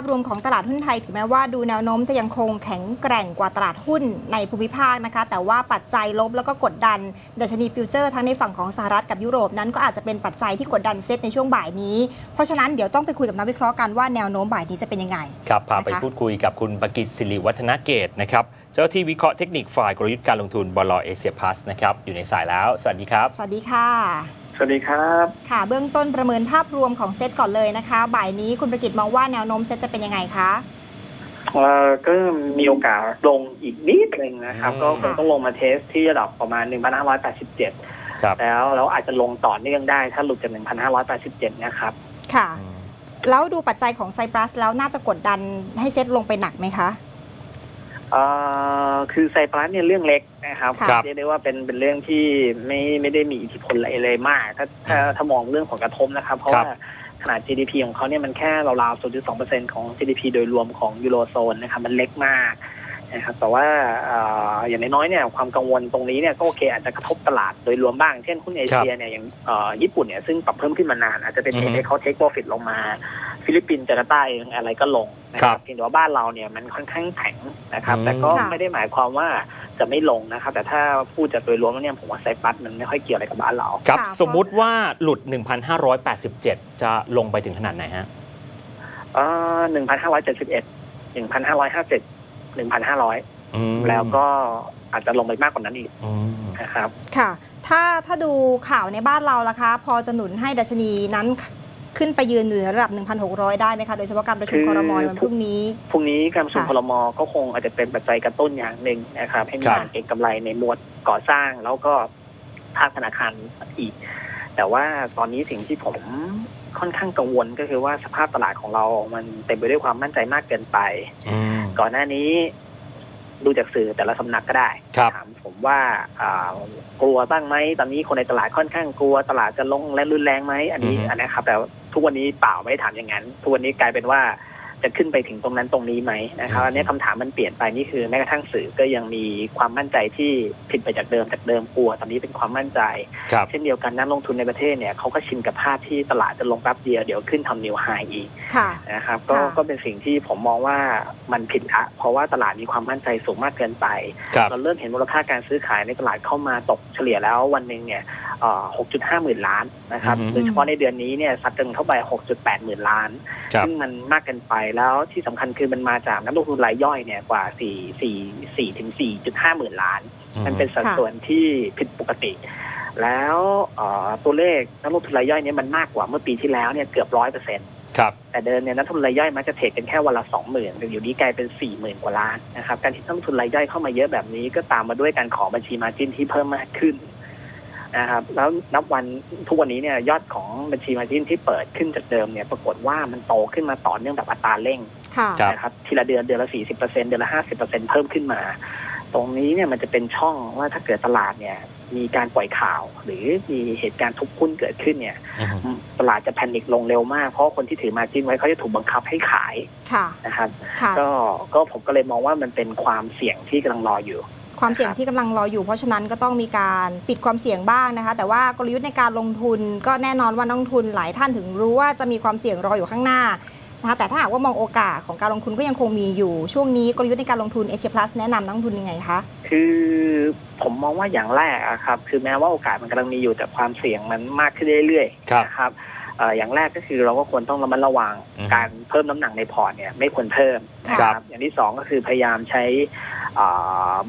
พรวมของตลาดหุ้นไทย ถึงแม้ว่าดูแนวโน้มจะยังคงแข็งแกร่งกว่าตลาดหุ้นในภูมิภาคนะคะ แต่ว่าปัจจัยลบแล้วก็กดดันดัชนีฟิวเจอร์ทั้งในฝั่งของสหรัฐกับยุโรปนั้นก็อาจจะเป็นปัจจัยที่กดดันเซ็ตในช่วงบ่ายนี้ เพราะฉะนั้นเดี๋ยวต้องไปคุยกับนักวิเคราะห์กันว่าแนวโน้มบ่ายนี้จะเป็นยังไงครับพาไปนะคะพูดคุยกับคุณประกิตศิริวัฒนเกตนะครับเจ้าที่วิเคราะห์เทคนิคฝ่ายกลยุทธ์การลงทุนบลเอเชียพลัสนะครับอยู่ในสายแล้ว สวัสดีครับ สวัสดีค่ะส วัสดีครับ ค่ะเบื้องต้นประเมินภาพรวมของเซ็ตก่อนเลยนะคะ บ่ายนี้คุณประกิตมองว่าแนวโน้มเซ็ตจะเป็นยังไงคะเอ่อก็มีโอกาสลงอีกนิดนึงนะครับอืมก็คงต้องลงมาเทสที่ระดับประมาณ 1,587ครับแล้วแล้วอาจจะลงต่อเนื่องได้ถ้าหลุดจาก 1,587 นะครับ ค่ะ แล้วดูปัจจัยของไซปรัสแล้วน่าจะกดดันให้เซ็ตลงไปหนักไหมคะเอ่อ คือไซปรัสเนี่ยเรื่องเล็กนะครับครับเรียกได้ว่าเป็นเป็นเรื่องที่ไม่ไม่ได้มีอิทธิพลอะไรเลยมาก ถ้าถ้าถ้ามองเรื่องผลกระทบนะครับ เพราะครับว่าขนาด GDP ของเขาเนี่ยมันแค่ราวๆ 0.2%ของ GDP โดยรวมของยูโรโซนนะครับมันเล็กมากนะครับแต่ว่าเอ่ออย่างน้อยๆเนี่ยความกังวลตรงนี้เนี่ยก็โอเคอาจจะกระทบตลาดโดยรวมบ้าง เช่นหุ้นเอเชียเนี่ยอย่างเอ่อญี่ปุ่นเนี่ยซึ่งปรับเพิ่มขึ้นมานาน อาจจะเป็นเหอือตุฮึให้เขาเทคโปรฟิตลงมา ฟิลิปปินส์จาการ์ตาเองอะไรก็ลงนะคครัรับบเพียงแต่ว่าบ้านเราเนี่ยมันค่อนข้างแข็งนะครับอืมแต่ก็ค่ะไม่ได้หมายความว่าจะไม่ลงนะครับ แต่ถ้าพูดจากโดยรวมแล้วเนี่ยผมว่าไซปรัสมันไม่ค่อยเกี่ยวอะไรกับบ้านเราครับค่ะสมมุติว่าหลุด 1,587 จะลงไปถึงขนาดไหนฮะเอ่อหนึ่งพันห้าร้อยเจ็ดสิบเอ็ดหนึ่งพันห้าร้อยห้าสิบหนึ่งพันห้าร้อยอืมแล้วก็อาจจะลงไปมากกว่านั้นอีกอืมนะครับ ค่ะ ถ้าถ้าดูข่าวในบ้านเราล่ะคะ พอจะหนุนให้ดัชนีนั้น ขึ้นไปยืนอยู่ในระดับ 1,600 ได้ไหมคะ โดยเฉพาะการประชุมคือครมในวันพรุ่งนี้ พรุ่งนี้การประชุมค่ะพลมก็คงอาจจะเป็นปัจจัยกระตุ้นอย่างหนึ่งนะครับ ให้มีครับการเก็งกำไรในหมวดก่อสร้างแล้วก็ภาคธนาคารอีก แต่ว่าตอนนี้สิ่งที่ผมค่อนข้างกังวลก็คือว่าสภาพตลาดของเรา มันเต็มไปด้วยความมั่นใจมากเกินไปอืมก่อนหน้านี้ดูจากสื่อแต่ละสำนักก็ได้ครับถามผมว่าอ่ากลัวบ้างไหมตอนนี้คนในตลาดค่อนข้างกลัว ตลาดจะลงแรงรุนแรงไหมอันนี้อือฮึอันนะครับแต่ ทุกวันนี้เปล่าไม่ได้ถามอย่างนั้น ทุกวันนี้กลายเป็นว่า จะขึ้นไปถึงตรงนั้นตรงนี้ไหมนะครับอันนี้คำถามมันเปลี่ยนไปนี่คือแม้กระทั่งสื่อก็ยังมีความมั่นใจที่ผิดไปจากเดิมจากเดิมกลัว ตอนนี้เป็นความมั่นใจครับเช่นเดียวกันนักลงทุนในประเทศเนี่ยเขาก็ชินกับภาพที่ตลาดจะลงแป๊บเดียวเดี๋ยวขึ้นทำนิวไฮอีกค่ะนะครับก็ค่ะก็เป็นสิ่งที่ผมมองว่ามันผิดละเพราะว่าตลาดมีความมั่นใจสูงมากเกินไปครับเราเริ่มเห็นมูลค่าการซื้อขายในตลาดเข้ามาตกเฉลี่ยแล้ววันหนึ่งเนี่ยเอ่อ6.5หมื่นล้านนะครับอือฮึโดยเฉพาะในเดือนนี้เนี่ยซัดกันเข้าไป6.8หมื่นล้านครับซึ่งมันมากเกินไปแล้วที่สำคัญคือมันมาจากนักลงทุนรายย่อยเนี่ยกว่า 4 4 4ถึง4.5 หมื่นล้าน มันเป็นสัดค่ะส่วนที่ผิดปกติ แล้วเอ่อตัวเลขนักลงทุนรายย่อยเนี่ยมันมากกว่าเมื่อปีที่แล้วเนี่ยเกือบร้อยเปอร์เซ็นต์ครับแต่เดิมเนี่ยนักลงทุนรายย่อยมักจะเทรดกันแค่วันละสองหมื่นแต่อยู่นี้กลายเป็นสี่หมื่นกว่าล้านนะครับการที่นักลงทุนรายย่อยเข้ามาเยอะแบบนี้ก็ตามมาด้วยการขอบัญชีมาจินที่เพิ่มมากขึ้น นะครับแล้วนับวันทุกวันนี้เนี่ยยอดของบัญชีมาจินที่เปิดขึ้นจากเดิมเนี่ยปรากฏว่ามันโตขึ้นมาต่อเนื่องแบบอัตราเร่งค่ะครับนะครับทีละเดือนเดือนละสี่สิบเปอร์เซ็นเดือนละห้าสิบเปอร์เซ็นเพิ่มขึ้นมา ตรงนี้เนี่ยมันจะเป็นช่องว่าถ้าเกิดตลาดเนี่ยมีการปล่อยข่าว หรือมีเหตุการณ์ทุบหุ้นเกิดขึ้นเนี่ยอืมตลาดจะแพนิคลงเร็วมาก เพราะคนที่ถือมาจิ้นไว้เขาจะถูกบังคับให้ขายค่ะนะครับค่ะก็ก็ผมก็เลยมองว่ามันเป็นความเสี่ยงที่กำลังรออยู่ ความเสี่ยงที่กำลังรออยู่ เพราะฉะนั้นก็ต้องมีการปิดความเสี่ยงบ้างนะคะ แต่ว่ากลยุทธ์ในการลงทุนก็แน่นอนว่านักลงทุนหลายท่านถึงรู้ว่าจะมีความเสี่ยงรออยู่ข้างหน้านะคะแต่ถ้าหากว่ามองโอกาสของการลงทุนก็ยังคงมีอยู่ ช่วงนี้กลยุทธ์ในการลงทุนเอเชียพลัสแนะนำนักลงทุนยังไงคะ คือผมมองว่าอย่างแรกอะครับ คือแม้ว่าโอกาสมันกำลังมีอยู่แต่ความเสี่ยงมันมากขึ้นเรื่อยครับๆนะครับเอ่ออย่างแรกก็คือเราก็ควรต้องระมัดระวังอืมการเพิ่มน้ำหนักในพอร์ตเนี่ยไม่ควรเพิ่มนะคครัรับอย่างที่สองก็คือพยายามใช้อ่า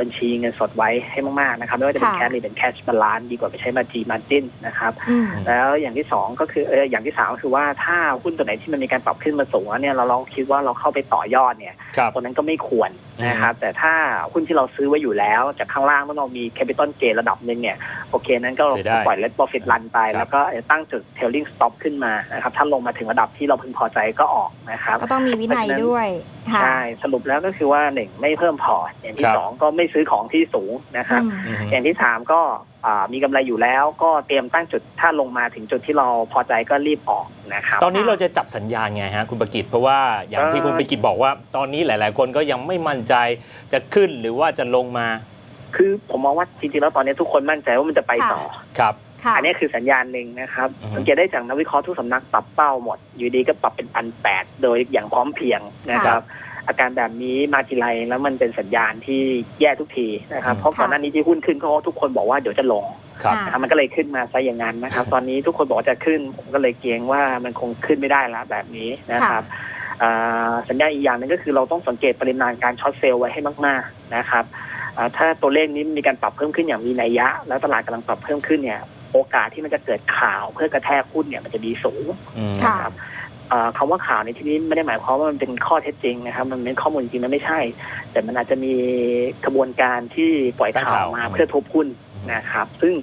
บัญชีเงินสดไว้ให้มากๆนะครับไม่ว่าจะเป็นค่ะแคชหรือเป็นแคชบาลานซ์ดีกว่าไปใช้บัญชีมาจินนะครับอืมแล้วอย่างที่สองก็คือเอออย่างที่สามก็คือว่าถ้าหุ้นตัวไหนที่มันมีการปรับขึ้นมาสูงแล้วเนี่ยเราลองคิดว่าเราเข้าไปต่อยอดเนี่ยครับตัวนั้นก็ไม่ควรนะครับแต่ถ้าหุ้นที่เราซื้อไว้อยู่แล้ว จากข้างล่างมันเรามีแคปิตอลเกนระดับหนึ่งเนี่ย โอเค นั้นก็เสียได้ปล่อยเลท p ร o ฟิตรันไปครับแล้วก็ตั้งจุดเทลลิงสต็อปขึ้นมานะครับถ้าลงมาถึงระดับที่เราพึงพอใจก็ออกนะครับ ก็ต้องมีวินัยด้วยค่ะใช่สรุปแล้วก็คือว่าหนึ่งไม่เพิ่มพอร์ตอย่างคที่รับสองก็ไม่ซื้อของที่สูงนะครับอืมอืมอย่างที่สามก็อ่ามีกำไรอยู่แล้วก็เตรียมตั้งจุดถ้าลงมาถึงจุดที่เราพอใจก็รีบออกนะครับ ตอนนี้เราจะจับสัญญาณไงฮะคุณประกิตเพราะว่าอย่างที่เอ่อคุณประกิตบอกว่า ตอนนี้หลาย ๆ คนก็ยังไม่มั่นใจจะขึ้นหรือว่าจะลงมา คือผมมองว่าจริงๆแล้วตอนนี้ทุกคนมั่นใจว่ามันจะไปต่อครับค่ะอันี้คือสัญญาณหนึ่งนะครับอือฮึสังเกตได้จากนักวิเคราะห์ทุกสำนักปรับเป้าหมด อยู่ดีก็ปรับเป็นพันแปดโดยอย่างพร้อมเพรียงนะครับ อาการแบบนี้มาทีไรแล้วมันเป็นสัญญาณที่แย่ทุกทีนะครับ เพราะก่อนหน้านี้ที่หุ้นขึ้นก็ทุกคนบอกว่าเดี๋ยวจะลงครับค่ะนะครับมันก็เลยขึ้นมาซะอย่างนั้นนะครับ ตอนนี้ทุกคนบอกว่าจะขึ้นผมก็เลยเกรงว่ามันคงขึ้นไม่ได้ละแบบนี้นะครับอ่าสัญญาณอีกอย่างหนึงก็คือเราต้องสังเกตปริมาณการช็อตเซลล์ไว้ให้มาก ๆนะครับอ่า ถ้าตัวเลขนี้มีการปรับเพิ่มขึ้นอย่างมีนัยยะ แล้วตลาดกำลังปรับเพิ่มขึ้นเนี่ย โอกาสที่มันจะเกิดข่าวเพื่อกระแทกหุ้นเนี่ยมันจะมีสูงอืมค่ะนะครับเอ่อคำว่าข่าวในที่นี้ไม่ได้หมายความว่ามันเป็นข้อเท็จจริงนะครับ มันเป็นข้อมูลจริงมันไม่ใช่ แต่มันอาจจะมีกระบวนการที่ปล่อยสร้างข่าข่าววมาอืมเพื่อทุบหุ้นนะครับ ซึ่ง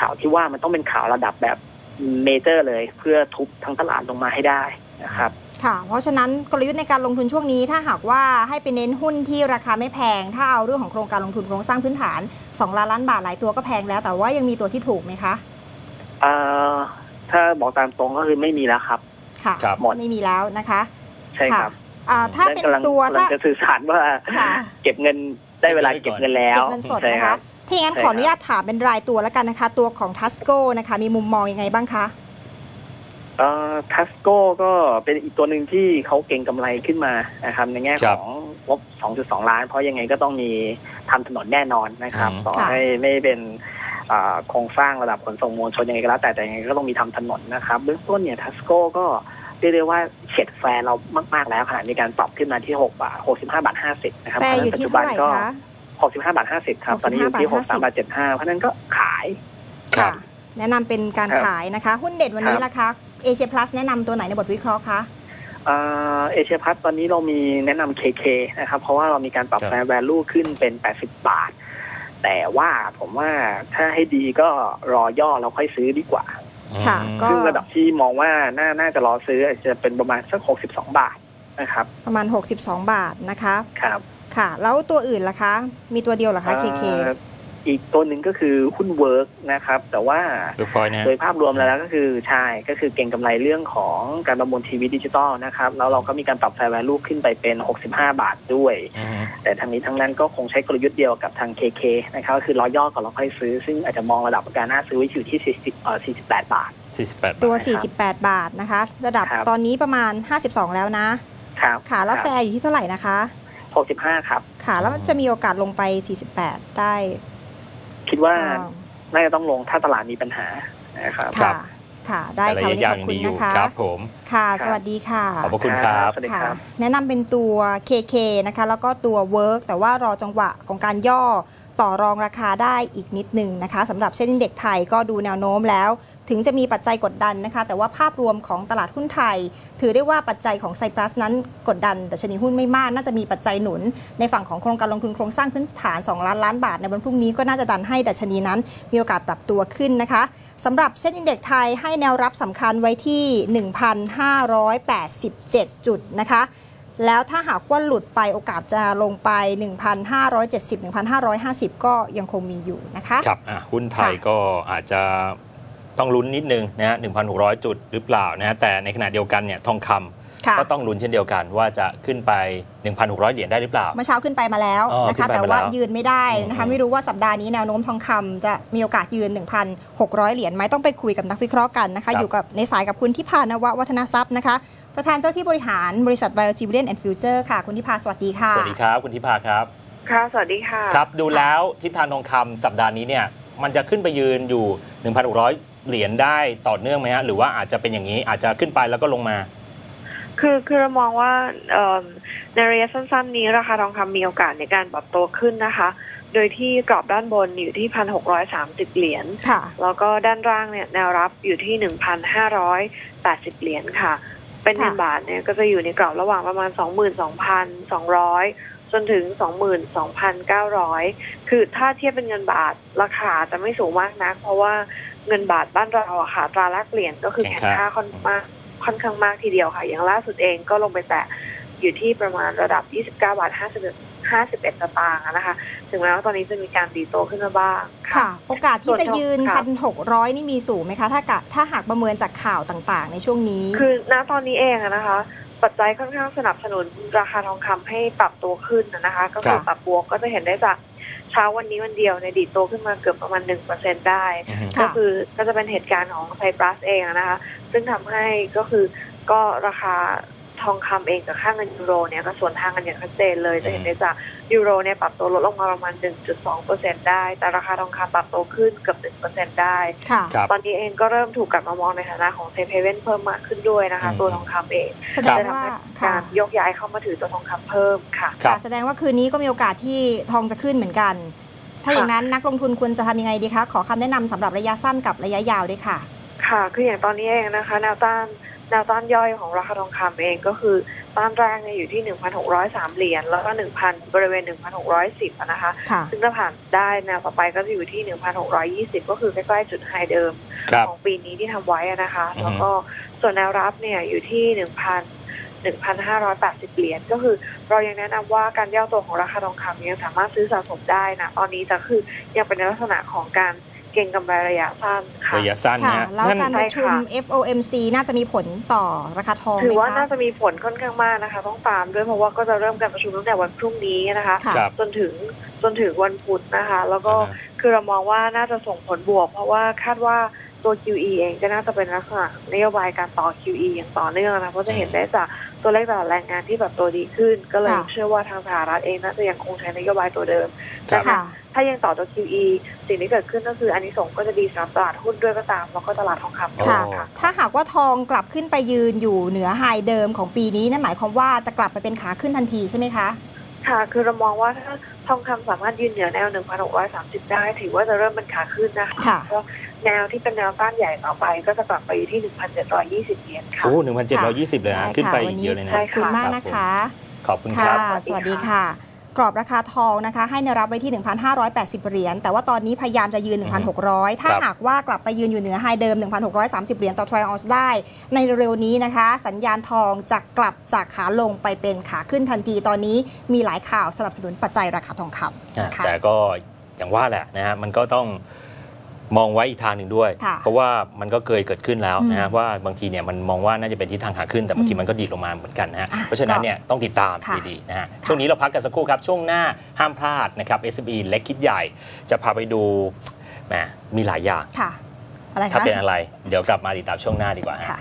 ข่าวที่ว่ามันต้องเป็นข่าวระดับแบบเมเจอร์เลย เพื่อทุบทั้งตลาดลงมาให้ได้นะครับ ค่ะ เพราะฉะนั้นกลยุทธ์ในการลงทุนช่วงนี้ถ้าหากว่าให้ไปเน้นหุ้นที่ราคาไม่แพง ถ้าเอาเรื่องของโครงการลงทุนโครงสร้างพื้นฐาน 2 ล้านล้านบาทหลายตัวก็แพงแล้ว แต่ว่ายังมีตัวที่ถูกไหมคะเอ่อถ้าบอกตามตรงก็คือไม่มีแล้วครับ ค่ะครับหมดไม่มีแล้วนะคะ ใช่ครับอ่าถ้าเป็นกำลังตัวกำลัถ้างจะสื่อสารว่าค่ะเก็บเงินได้เวลาเก็บเงินแล้วเก็บเงินสดใช่นะคคะรับถ้าอย่างนั้นใช่ขออนุญาตถามเป็นรายตัวแล้วกันนะคะ ตัวของทัสโกนะคะ มีมุมมองยังไงบ้างคะ เอ่อทัสโก้ก็เป็นอีกตัวหนึ่งที่เขาเก่งกำไรขึ้นมานะครับ ในแง่ครัขบองงบ 2.2 ล้าน เพราะยังไงก็ต้องมีทำถนนแน่นอนนะครับอืมต่อค่ะให้ไม่เป็นอ่าโครงสร้างระดับขนส่งมวลชนยังไงก็แล้วแต่แต่ยังไงก็ต้องมีทำถนนนะครับ เบื้องต้นเนี่ยทัสโก้ก็เรียกได้ว่าเฉียดแฟร์เรามาก ๆ แล้วขณะมีการปรับขึ้นมาที่ 6 บาท 65 บาท 50 นะครับแฟร์เพราะฉะอนั้นยู่ปัจที่จุบัเท่านไหร่ก็คะ65 บาท 50 ครับ ตอนนี้อยู่ที่65 63บาท 75 เพราะฉะนั้นก็ขายครับแนะนำเป็นการครับขายนะคะ หุ้นเด่นวันนี้ครับล่ะคะ เอเชียพลัสแนะนำตัวไหนในบทวิเคราะห์คะเอเชียพัทตอนนี้เรามีแนะนำ KK นะครับ เพราะว่าเรามีการปรับครับแฟร์แวลูขึ้นเป็น 80 บาท แต่ว่าผมว่าถ้าให้ดีก็รอย่อเราค่อยซื้อดีกว่า ค่ะอืมก็ซึ่งระดับที่มองว่าน่าน่าจะรอซื้ออาจจะเป็นประมาณสัก 62 บาทนะครับ ประมาณ 62 บาทนะคะ ครับ ค่ะ แล้วตัวอื่นล่ะคะ มีตัวเดียวเหรอคะ KK เอ่ออีกตัวหนึ่งก็คือหุ้นเวิร์กนะครับ แต่ว่าดูพอยนะฮะโดยภาพรวมแล้วก็คือใช่ก็คือเก่งกำไรเรื่องของการประมูลทีวีดิจิตอลนะครับ แล้วเราก็มีการปรับแฟร์แวลูขึ้นไปเป็น 65 บาทด้วยอืมแต่ทั้งนี้ทั้งนั้นก็คงใช้กลยุทธ์เดียวกับทาง KK นะครับก็คือรอย่อก่อนแล้วค่อยซื้อ ซึ่งอาจจะมองระดับการน่าซื้อไว้อยู่ที่ 40เอ่อ48 บาท 48 ตัวบาท48 บาทนะคะ ระดับครับตอนนี้ประมาณ 52 แล้วนะครับค่ะแล้วแฟร์อยู่ที่เท่าไหร่นะคะ 65 ครับค่ะแล้วมันจะมีโอกาสลงไป 48 ได้ คิดว่าอ่าน่าจะต้องลงถ้าตลาดมีปัญหานะครับครัค่ะบค่ะ ได้แต่ระค่ะยะวันนี้ยาขวอบยังคุณดีอยู่นะคะครับผมค่ะครับสวัสดีค่ะ ขอบพระคุณครับสวัสดีค่ะครับแนะนำเป็นตัว KK นะคะ แล้วก็ตัว Work แต่ว่ารอจังหวะของการย่อต่อรองราคาได้อีกนิดหนึ่งนะคะสำหรับเส้นเด็กไทยก็ดูแนวโน้มแล้ว ถึงจะมีปัจจัยกดดันนะคะ แต่ว่าภาพรวมของตลาดหุ้นไทย ถือได้ว่าปัจจัยของไซปรัสนั้นกดดันแต่ชนิดหุ้นไม่มาก น่าจะมีปัจจัยหนุน ในฝั่งของโครงการลงทุนโครงสร้างพื้นฐาน 2 ล้านล้านบาท ในวันพรุ่งนี้ก็น่าจะดันให้ดัชนีนั้น มีโอกาสปรับตัวขึ้นนะคะสำหรับเส้นอินเด็กไทยให้แนวรับสำคัญไว้ที่ 1,587 จุดนะคะแล้วถ้าหากว่าหลุดไปโอกาสจะลงไป 1,570 1,550 ก็ยังคงมีอยู่นะคะ ครับอะหุ้นไทยก็อาจจะ ต้องลุ้นนิดนึงนะฮะ1,600 จุดหรือเปล่านะฮะแต่ในขณะเดียวกันเนี่ยทองคำค่ะก็ต้องลุ้นเช่นเดียวกันว่าจะขึ้นไป 1,600 เหรียญได้หรือเปล่า เมื่อเช้าขึ้นไปมาแล้วอ๋อนะขึ้คะนไปแต่มาว่าแล้วยืนไม่ได้นะคะอืมไม่รู้ว่าสัปดาห์นี้แนวโน้มทองคำจะมีโอกาสยืน 1,600 เหรียญไหมต้องไปคุยกับนักวิเคราะห์กันนะคะอยู่กับในสายกับคุณทิพานวะวัฒนทรัพย์นะคะ ประธานเจ้าที่บริหารบริษัท Bio g i v i d e n and Future ค่ะ คุณทิพาสวัสดีค่ะ สวัสดีครับ คุณทิพาครับ ค่ะ สวัสดีค่ะ ครับดูแล้วทิศทางทองคำสัปดาห์นี้เนี่ยมันจะขึ้นไปยืนอยู่ 1,600 เหรียญได้ต่อเนื่องไหมฮะหรือว่าอาจจะเป็นอย่างนี้อาจจะขึ้นไปแล้วก็ลงมา คือคือเรามองว่าเอิ่มในระยะสั้นๆนี้ราคาทองคำมีโอกาสในการปรับตัวขึ้นนะคะ โดยที่กรอบด้านบนอยู่ที่1,630เหรียญค่ะแล้วก็ด้านล่างเนี่ยแนวรับอยู่ที่1,580เหรียญค่ะ เป็นเงินค่ะบาทเนี่ยก็จะอยู่ในกรอบระหว่างประมาณ22,200จนถึง 22,900 คือถ้าเทียบเป็นเงินบาท ราคาจะไม่สูงมากนัก เพราะว่า เงินบาทบ้านเราอะค่ะตราแลกเปลี่ยนก็คือแข็แข็งงค่าค่าค่อนมากค่อนข้างมากทีเดียวค่ะ อย่างล่าสุดเองก็ลงไปแตะอยู่ที่ประมาณระดับ 29 บาท51 51สตางค์อะนะคะ ถึงแม้ว่าตอนนี้จะมีการดีโตขึ้นมาบ้าง ค่ะ โอกาสที่จะยืนค่ะ1,600 นี่มีสูงไหมคะ ถ้ากะถ้าหากประเมินจากข่าวต่างๆ ในช่วงนี้ คือณตอนนี้เองอะนะคะ ปัจจัยค่อนข้างสนับสนุนราคาทองคำให้ปรับตัวขึ้นอะนะคะ ก็คือครับปรับบวกก็จะเห็นได้จาก เช้าวันนี้วันเดียวในยดีดตัวขึ้นมาเกือบประมาณหนึ่งเปอร์เซ็นได้อือฮึค่ะก็คือก็จะเป็นเหตุการณ์ของไซปรัสเองอะนะคะ ซึ่งทำให้ก็คือก็ราคา ทองคำเองกับค่าเงินยูโรเนี่ยก็ส่วนทางกันอย่างชัดเจนเลยจะเห็นได้จากยูโรเนี่ยปรับตัวลดลงมาประมาณ 1.2%ได้ แต่ราคาทองคำปรับตัวขึ้นเกือบ1%ได้ค่ะครับตอนนี้เองก็เริ่มถูกกลับมามองในฐานะของเซฟเฮเว่นเพิ่มมากขึ้นด้วยนะคะอืมตัวทองคำเองแสดงจะทำว่าให้ค่ะการยกย้ายเข้ามาถือตัวทองคำเพิ่มค่ะครับค่ะ แสดงว่าคืนนี้ก็มีโอกาสที่ทองจะขึ้นเหมือนกัน ถ้าอย่างนั้นนักลงทุนควรจะทำยังไงดีคะขอคำแนะนำสำหรับระยะสั้นกับระยะยาวด้วยค่ะ ค่ะ คืออย่างตอนนี้เองนะคะแนวต้าน แนวต้านย่อยของราคาทองคำเองก็คือต้านแรกเนี่ยอยู่ที่ 1,603 เหรียญแล้วก็ 1,000 บริเวณ 1,610อะนะคะค่ะซึ่งถ้าผ่านได้แนวต่อไปก็จะอยู่ที่ 1,620 ก็คือใกล้ๆจุดไฮเดิมครับของปีนี้ที่ทำไว้อะนะคะอือฮึแล้วก็ส่วนแนวรับเนี่ยอยู่ที่ 1,000 1,580 เหรียญก็คือเรายังแนะนำว่าการย่อตัวของราคาทองคำยังสามารถซื้อสะสมได้นะ ตอนนี้แต่คือยังเป็นในลักษณะของการ เก็งกำไรระยะสั้นค่ะ ระยะสั้นค่ะ นะแล้วนั่นการประชุมใช่ค่ะ FOMC น่าจะมีผลต่อราคาทองไหถือมว่าน่าคะจะมีผลค่อนข้างมากนะคะ ต้องตามด้วยเพราะว่าก็จะเริ่มการประชุมตั้งแต่วันพรุ่งนี้นะคะค่ะครับ จนถึงจนถึงวันพุธนะคะ แล้วก็อ่าฮะ คือเรามองว่าน่าจะส่งผลบวก เพราะว่าคาดว่าตัว QE เองก็น่าจะเป็นลักษณะนโยบายการต่อ QE อย่างต่อเนื่องนะเพราะจะเห็นได้จาก ตัวเลขตลาดแรงงานที่แบบตัวดีขึ้น ก็เลยค่ะเชื่อว่าทางสหรัฐเองน่าจะยังคงใช้นโยบายตัวเดิมครับแต่ค่ะถ้ายังต่อตัว QE สิ่งที่เกิดขึ้นก็คืออันนี้ส่งส์ก็จะดีสำหรับตลาดหุ้นด้วยก็ตาม แล้วก็ตลาดทองคำด้วยค่ะค่ะ ถ้าหากว่าทองกลับขึ้นไปยืนอยู่เหนือไฮเดิมของปีนี้นั่นหมายความว่าจะกลับไปเป็นขาขึ้นทันทีใช่ไหมคะ ค่ะ คือเรามองว่าถ้า ทองคำสามารถยืนเหนือแนว 1,630 ได้ ถือว่าจะเริ่มเป็นขาขึ้นนะคะค่ะก็แนวที่เป็นแนวต้านใหญ่ต่อไป ก็จะกลับไปอยู่ที่ 1,720เหรียญค่ะโอ้หนึ่งพันเจ็ดร้อยยี่สิบเลยได้นะค่ะขึ้นไปวัอีกนี้เยอะเลยนะใช่ขอบคุณมากนะคะ ขอบคุณคค่ะรับ สวัสดีค่ะ กรอบราคาทองนะคะ ให้แนวรับไว้ที่ 1,580 เหรียญแต่ว่าตอนนี้พยายามจะยืน 1,600 ถ้าครับหากว่ากลับไปยืนอยู่เหนือไฮเดิม 1,630 เหรียญต่อทรอยออนซ์ได้ ในเร็วๆนี้นะคะ สัญญาณทองจะกลับจากขาลงไปเป็นขาขึ้นทันทีตอนนี้มีหลายข่าวสนับสนุนปัจจัยราคาทองคำอะนะคะแต่ก็อย่างว่าแหละนะฮะมันก็ต้อง มองไว้อีกทางหนึ่งด้วยค่ะเพราะว่ามันก็เคยเกิดขึ้นแล้วนะฮะอืมว่าบางทีเนี่ยมันมองว่าน่าจะเป็นทิศทางขาขึ้นแต่บางทีอืมมันก็ดีดลงมาเหมือนกันนะฮะอะเพราะฉะนั้นเนี่ยต้องติดตามค่ะดีๆนะฮะช่วงนี้เราพักกันสักครู่ครับ ช่วงหน้าห้ามพลาดนะครับ s อ b เล็กคิดใหญ่จะพาไปดูแหมมีหลายอย่างค่ะอะไรถ้าคะเป็นอะไร เดี๋ยวกลับมาติดตามช่วงหน้าดีกว่าฮะค่ะ